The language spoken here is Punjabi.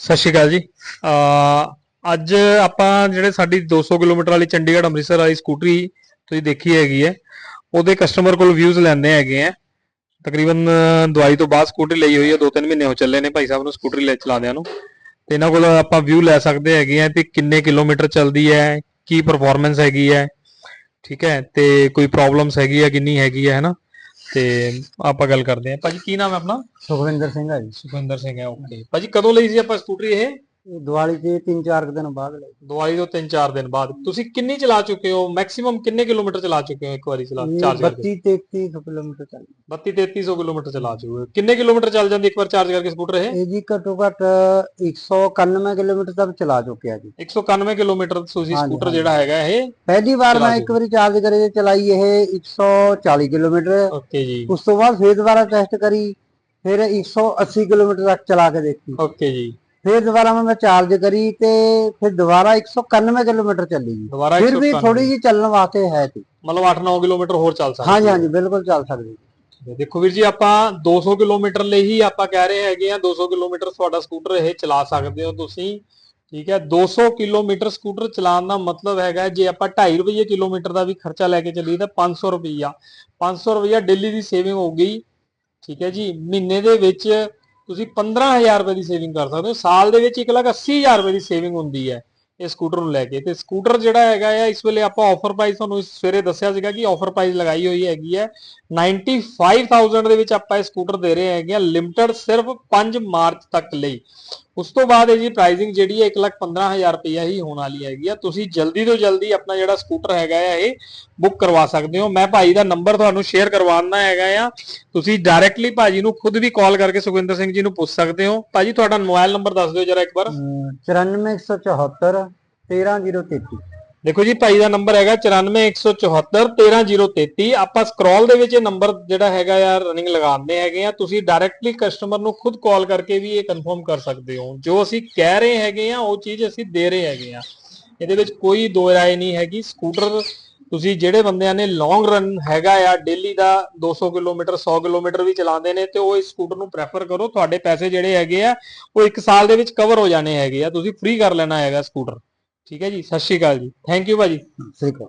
ਸਤਿ ਸ਼੍ਰੀ ਅਕਾਲ ਜੀ। ਅਹ ਅੱਜ ਆਪਾਂ ਜਿਹੜੇ ਸਾਡੀ 200 ਕਿਲੋਮੀਟਰ ਵਾਲੀ ਚੰਡੀਗੜ੍ਹ ਅੰਮ੍ਰਿਤਸਰ ਵਾਲੀ ਸਕੂਟਰੀ ਤੁਸੀਂ ਦੇਖੀ ਹੈਗੀ ਹੈ, ਉਹਦੇ ਕਸਟਮਰ ਕੋਲ ਵਿਊਜ਼ ਲੈਂਦੇ ਹੈਗੇ ਆ ਤਕਰੀਬਨ ਦਵਾਈ ਤੋਂ ਬਾਅਦ ਸਕੂਟਰੀ ਲਈ ਹੋਈ ਹੈ 2-3 ਮਹੀਨੇ ਹੋ ਚੱਲੇ ਨੇ ਭਾਈ ਸਾਹਿਬ ਨੂੰ ਸਕੂਟਰੀ ਲੈ ਚਲਾਉਂਦਿਆਂ ਨੂੰ। ਤੇ ਇਹਨਾਂ ਕੋਲ ਆਪਾਂ ਵਿਊ ਲੈ ਸਕਦੇ ਹੈਗੇ ਆ ਤੇ ਕਿੰਨੇ ਕਿਲੋਮੀਟਰ ਚੱਲਦੀ ਹੈ, ਕੀ ਪਰਫਾਰਮੈਂਸ ਹੈਗੀ ਹੈ, ਠੀਕ ਹੈ, ਤੇ ਕੋਈ ਪ੍ਰੋਬਲਮਸ ਹੈਗੀ ਹੈ ਕਿੰਨੀ ਹੈਗੀ ਹੈ, ਹਨਾ? ਤੇ ਆਪਾਂ ਗੱਲ ਕਰਦੇ ਹਾਂ। ਭਾਜੀ ਕੀ ਨਾਮ ਹੈ ਆਪਣਾ? ਸੁਖਵਿੰਦਰ ਸਿੰਘ ਆ ਜੀ। ਸੁਖਵਿੰਦਰ ਸਿੰਘ ਹੈ ਓਕੇ ਭਾਜੀ ਕਦੋਂ ਲਈ ਸੀ ਆਪਾਂ ਸਕੂਟਰੀ ਇਹ? ਦੀਵਾਲੀ ਦੇ 3-4 ਦਿਨ ਬਾਅਦ ਲਈ ਦਵਾਈ ਤੋਂ 3-4 ਦਿਨ ਬਾਅਦ। ਤੁਸੀਂ ਕਿੰਨੀ ਚਲਾ ਚੁੱਕੇ ਹੋ? ਮੈਕਸਿਮਮ ਕਿੰਨੇ ਕਿਲੋਮੀਟਰ ਚਲਾ ਚੁੱਕੇ ਹੋ ਇੱਕ ਵਾਰੀ ਚਲਾ ਚਾਰਜ ਕਰਕੇ? 32-33 ਕਿਲੋਮੀਟਰ ਚੱਲ 32-3300 ਕਿਲੋਮੀਟਰ ਚਲਾ ਚੁੱਕੇ ਹੋ। ਕਿੰਨੇ ਕਿਲੋਮੀਟਰ ਚੱਲ ਜਾਂਦੀ ਇੱਕ ਵਾਰ ਚਾਰਜ ਕਰਕੇ ਸਕੂਟਰ ਇਹ? ਇਹ ਜੀ ਘੱਟੋ ਘੱਟ 191 ਕਿਲੋਮੀਟਰ ਤੱਕ ਚਲਾ ਚੁੱਕਿਆ ਜੀ। 191 ਕਿਲੋਮੀਟਰ ਤੁਸੀਂ ਹਾਂਜੀ, ਸਕੂਟਰ ਹਾਂਜੀ। ਜਿਹੜਾ ਹੈਗਾ ਇਹ ਪਹਿਲੀ ਵਾਰ ਚਲਾ ਮੈਂ ਇੱਕ ਵਾਰੀ ਚਾਰਜ ਕਰੇ ਚਲਾਈ ਇਹ 140 ਕਿਲੋਮੀਟਰ। ਓਕੇ ਜੀ। ਉਸ ਤੋਂ ਬਾਅਦ ਫੇਰ ਦੁਬਾਰਾ ਟੈਸਟ ਕਰੀ ਫਿਰ 180 ਕਿਲੋਮੀਟਰ ਤੱਕ ਚਲਾ ਕੇ ਦੇਖੀ। ਓਕੇ ਜੀ। ਫਿਰ ਦੁਬਾਰਾ ਮੈਂ ਚਾਰਜ ਕਰੀ ਤੇ ਫਿਰ ਦੁਬਾਰਾ 191 ਕਿਲੋਮੀਟਰ ਚੱਲੀ ਜੀ। ਦੁਬਾਰਾ ਫਿਰ ਵੀ 191 ਥੋੜੀ ਜਿਹੀ ਚੱਲਣ ਵਾਸਤੇ ਹੈ ਜੀ। ਮਤਲਬ 8-9 ਕਿਲੋਮੀਟਰ ਹੋਰ ਚੱਲ ਸਕਦਾ ਹਾਂਜੀ ਹਾਂਜੀ ਬਿਲਕੁਲ ਚੱਲ ਸਕਦੀ ਤੇ ਦੇਖੋ ਵੀਰ ਜੀ ਆਪਾਂ 200 ਕਿਲੋਮੀਟਰ ਲਈ ਹੀ ਆਪਾਂ ਕਹਿ ਰਹੇ ਹੈਗੇ ਆ 200 ਕਿਲੋਮੀਟਰ ਤੁਹਾਡਾ ਸਕੂਟਰ ਇਹ ਚਲਾ ਸਕਦੇ ਹੋ ਤੁਸੀਂ। ਠੀਕ ਹੈ 200 ਕਿਲੋਮੀਟਰ ਸਕੂਟਰ ਚਲਾਉਣ ਦਾ ਮਤਲਬ ਹੈਗਾ ਜੇ ਆਪਾਂ 2.5 ਰੁਪਏ ਕਿਲੋਮੀਟਰ ਦਾ ਵੀ ਖਰਚਾ ਲੈ ਕੇ ਚੱਲੀਏ ਤਾਂ 500 ਰੁਪਈਆ। 500 ਰੁਪਈਆ ਡੇਲੀ ਦੀ ਸੇਵਿੰਗ ਹੋ ਗਈ ਠੀਕ ਹੈ ਜੀ ਮਹੀਨੇ ਦੇ ਵਿੱਚ ਤੁਸੀਂ 15000 ਰੁਪਏ ਦੀ ਸੇਵਿੰਗ ਕਰ ਸਕਦੇ ਹੋ। ਸਾਲ ਦੇ ਵਿੱਚ 180000 ਰੁਪਏ ਦੀ ਸੇਵਿੰਗ ਹੁੰਦੀ ਹੈ ਇਹ ਸਕੂਟਰ ਨੂੰ ਲੈ ਕੇ। ਤੇ ਸਕੂਟਰ ਜਿਹੜਾ ਹੈਗਾ ਆ, ਇਸ ਵੇਲੇ ਆਪਾਂ ਆਫਰ ਪ੍ਰਾਈਸ ਤੁਹਾਨੂੰ ਸਵੇਰੇ ਦੱਸਿਆ ਸੀਗਾ ਕਿ ਆਫਰ ਪ੍ਰਾਈਸ ਲਗਾਈ ਹੋਈ ਹੈਗੀ ਹੈ। 95000 ਦੇ ਵਿੱਚ ਆਪਾਂ ਇਹ ਸਕੂਟਰ ਦੇ ਰਹੇ ਹੈਗੇ ਆ ਲਿਮਟਿਡ ਸਿਰਫ 5 ਮਾਰਚ ਤੱਕ ਲਈ। ਉਸ ਤੋਂ ਬਾਅਦ ਇਹ ਪ੍ਰਾਈਸਿੰਗ ਜਿਹੜੀ ਹੈ 115000 ਰੁਪਈਆ ਹੀ ਹੋਣ ਵਾਲੀ ਹੈਗੀ ਆ। ਤੁਸੀਂ ਜਲਦੀ ਤੋਂ ਜਲਦੀ ਆਪਣਾ ਜਿਹੜਾ ਸਕੂਟਰ ਹੈਗਾ ਆ, ਇਹ ਬੁੱਕ ਕਰਵਾ ਸਕਦੇ ਹੋ। ਮੈਂ ਭਾਈ ਦਾ ਨੰਬਰ ਤੁਹਾਨੂੰ ਸ਼ੇਅਰ ਕਰਵਾਉਣਾ ਹੈਗਾ ਆ। ਤੁਸੀਂ ਡਾਇਰੈਕਟਲੀ ਭਾਜੀ ਨੂੰ ਖੁਦ ਵੀ ਕਾਲ ਕਰਕੇ ਸੁਖਵਿੰਦਰ ਸਿੰਘ ਜੀ ਨੂੰ ਪੁੱਛ ਸਕਦੇ ਹੋ। ਭਾਜੀ, ਤੁਹਾਡਾ ਮੋਬਾਈਲ ਨੰਬਰ ਦੱਸ ਦਿਓ ਜਰਾ ਇੱਕ ਵਾਰ। 94174 13033 ਦੇਖੋ ਜੀ, ਭਾਈ ਦਾ ਨੰਬਰ ਹੈਗਾ 94174 13033 ਆਪਾਂ ਸਕਰੋਲ ਦੇ ਵਿੱਚ ਇਹ ਨੰਬਰ ਜਿਹੜਾ ਹੈਗਾ ਆ ਰਨਿੰਗ ਲਗਾਉਂਦੇ ਹੈਗੇ ਆ। ਤੁਸੀਂ ਡਾਇਰੈਕਟਲੀ ਕਸਟਮਰ ਨੂੰ ਖੁਦ ਕਾਲ ਕਰਕੇ ਵੀ ਇਹ ਕਨਫਰਮ ਕਰ ਸਕਦੇ ਹੋ। ਜੋ ਅਸੀਂ ਕਹਿ ਰਹੇ ਹੈਗੇ ਆ, ਉਹ ਚੀਜ਼ ਅਸੀਂ ਦੇ ਰਹੇ ਹੈਗੇ ਆ। ਇਹਦੇ ਵਿੱਚ ਕੋਈ ਦੋ ਰਾਏ ਨਹੀਂ ਹੈਗੀ। ਸਕੂਟਰ ਤੁਸੀਂ ਜਿਹੜੇ ਬੰਦਿਆਂ ਨੇ ਲੌਂਗ ਰਨ ਹੈਗਾ ਆ ਡੇਲੀ ਦਾ 200 ਕਿਲੋਮੀਟਰ 100 ਕਿਲੋਮੀਟਰ ਵੀ ਚਲਾਉਂਦੇ ਨੇ, ਤੇ ਉਹ ਇਸ ਸਕੂਟਰ ਨੂੰ ਪ੍ਰੈਫਰ ਕਰੋ। ਤੁਹਾਡੇ ਪੈਸੇ ਜਿਹੜੇ ਹੈਗੇ ਆ, ਉਹ ਇੱਕ ਸਾਲ ਦੇ ਵਿੱਚ ਕਵਰ ਹੋ ਜਾਣੇ ਹੈਗੇ ਆ। ਤੁਸੀਂ ਫ੍ਰੀ ਕਰ ਲੈਣਾ ਹੈਗਾ ਸਕੂਟਰ ਠੀਕ ਹੈ ਜੀ ਸਤਿ ਸ਼੍ਰੀ ਅਕਾਲ ਜੀ। ਥੈਂਕ ਯੂ ਭਾਜੀ। ਸਤਿ ਸ਼੍ਰੀ ਅਕਾਲ।